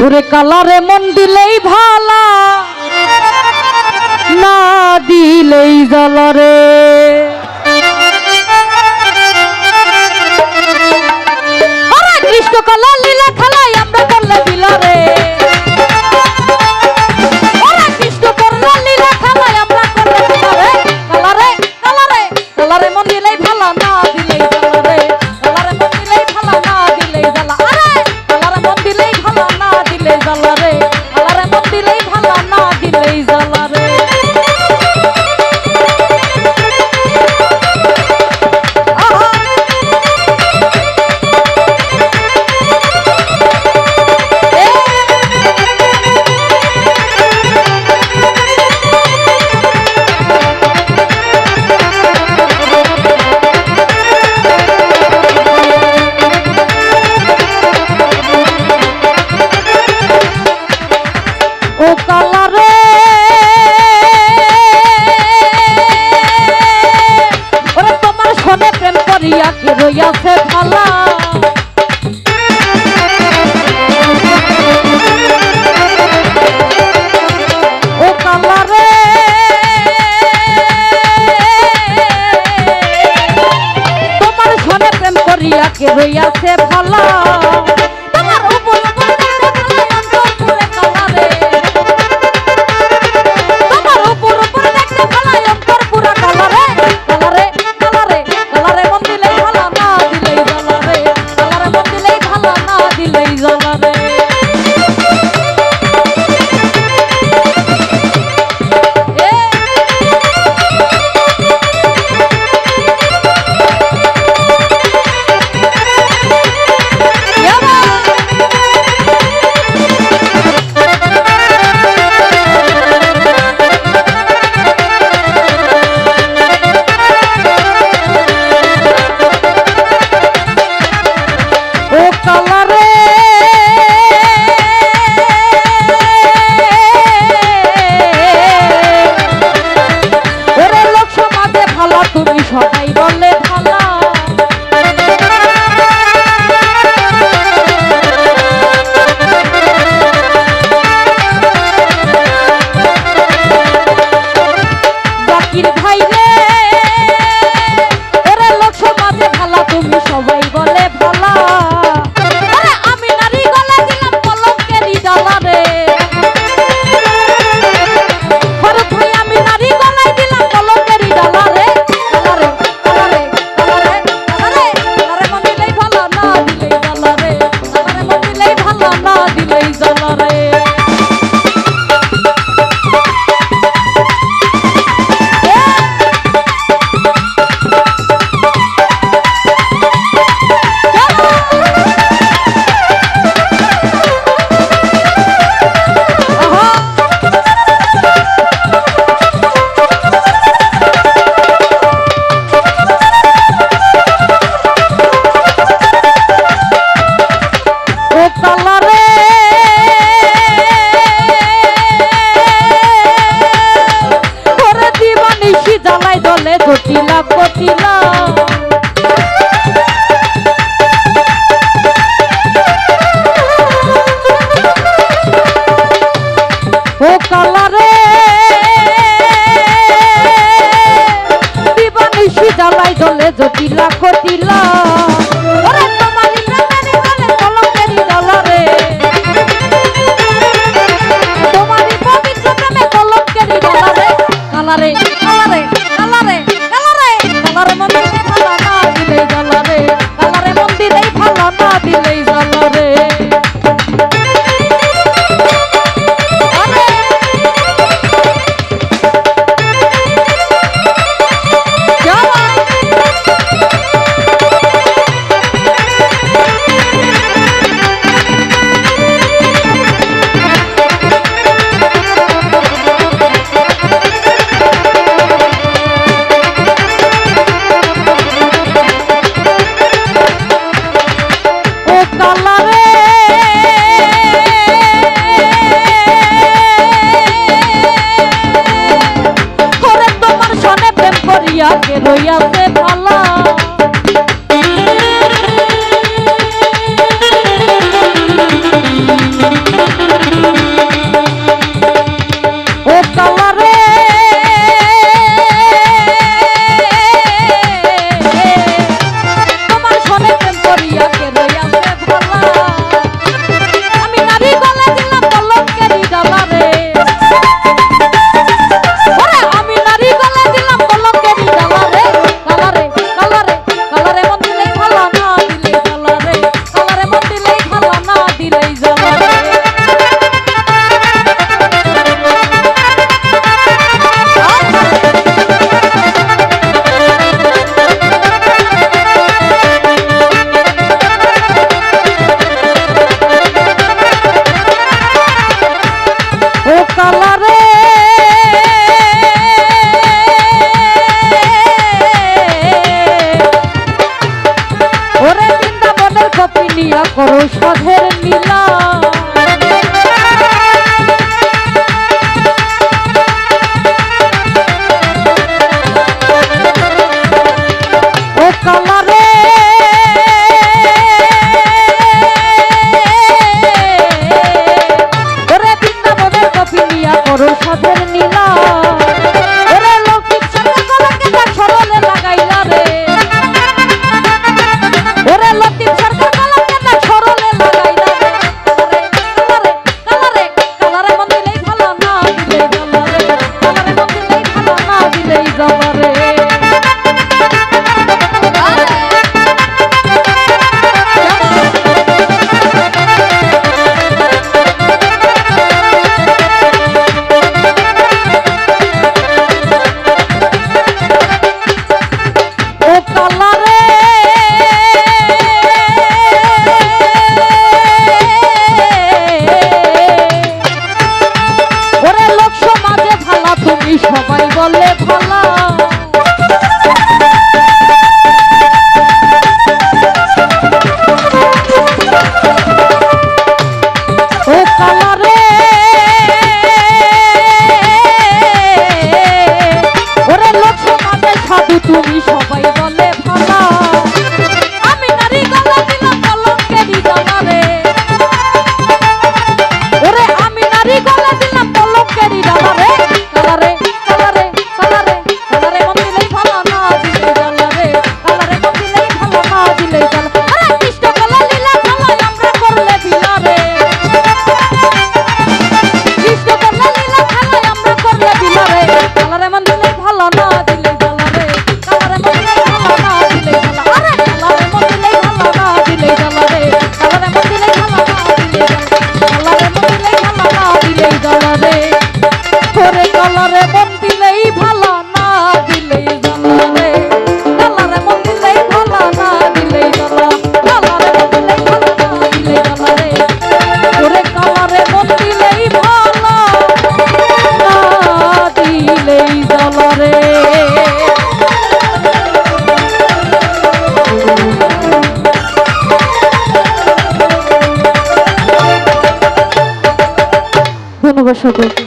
তোরে কালারে মন দিলেই ভালা না দিলেই জলরে কৃষ্ণ কালালে ও কালা ওরে তোমার সনে প্রেম করিয়া কি রইয়াছে ভালা রইয়াছে ভালো জটিলা কর তালারে মন দিলেই ভালো না দিলেই জানা রে তালারে মন দিলেই ভালো না দিলেই ধন্যবাদ সকলকে।